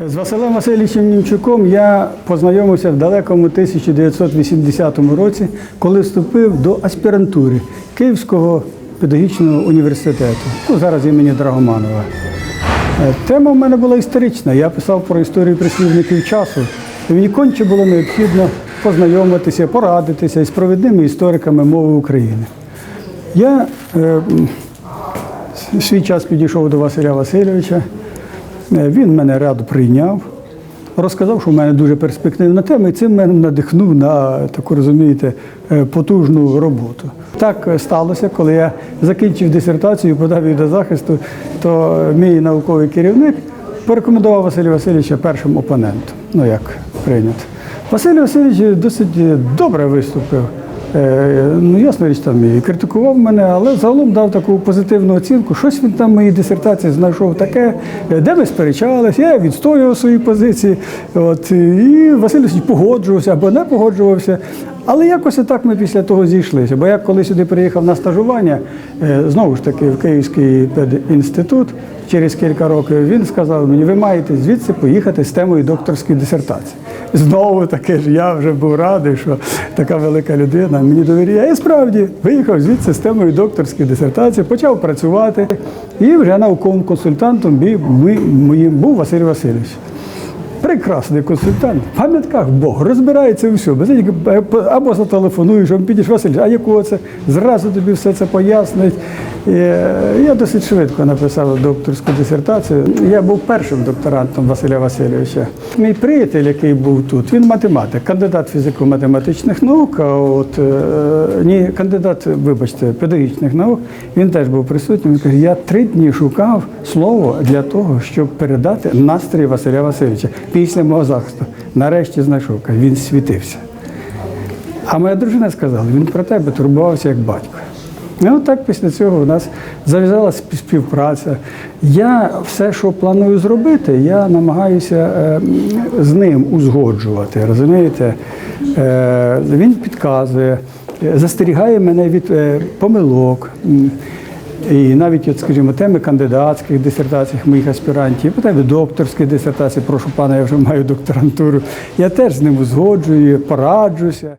З Василем Васильовичем Німчуком я познайомився в далекому 1980 році, коли вступив до аспірантури Київського педагогічного університету, ну, зараз імені Драгоманова. Е, Тема в мене була історична. Я писав про історію прислівників часу. Мені конче було необхідно познайомитися, порадитися із провідними істориками мови України. Я е, свій час підійшов до Василя Васильовича. Е, Він мене радо прийняв, розказав, що в мене дуже перспективна тема, і цим мене надихнув на таку, розумієте, е, потужну роботу. Так сталося, коли я закінчив дисертацію, подав її до захисту, то мій науковий керівник порекомендував Василя Васильовича першим опонентом. Ну як прийнято. Василь Васильович досить добре виступив. Е, Ну, ясна річ, там і критикував мене, але загалом дав таку позитивну оцінку. Щось він там в моїй дисертації знайшов таке, е, де ми сперечалися, я відстоював свої позиції. От, і Василь Васильович погоджувався або не погоджувався. Але якось так ми після того зійшлися. Бо я коли сюди приїхав на стажування, е, знову ж таки в Київський педінститут, через кілька років він сказав мені, ви маєте звідси поїхати з темою докторської дисертації. Знову таки ж я вже був радий, що така велика людина мені довіряє. І справді виїхав звідси з темою докторської дисертації, почав працювати і вже науковим консультантом був Василь Васильович. Прекрасний консультант, в пам'ятках Бог, розбирається у всьому. Знаєте, Або зателефонуєш, підеш, Василь, а якого це? Зразу тобі все це пояснить. І, е, я досить швидко написав докторську дисертацію. Я був першим докторантом Василя Васильовича. Мій приятель, який був тут, він математик, кандидат фізико-математичних наук, а от е, ні, кандидат, вибачте, педагогічних наук. Він теж був присутній. Він каже, я три дні шукав слово для того, щоб передати настрій Василя Васильовича після мого захисту. Нарешті знайшов. Він світився. А моя дружина сказала, він про тебе турбувався як батько. От так після цього у нас зав'язалася спів- співпраця. Я все, що планую зробити, я намагаюся е, з ним узгоджувати. Розумієте? Е, він підказує, е, застерігає мене від е, помилок. І навіть, от, скажімо, теми кандидатських дисертацій моїх аспірантів, питаю докторської дисертації, прошу пана, я вже маю докторантуру. Я теж з ним узгоджую, пораджуся.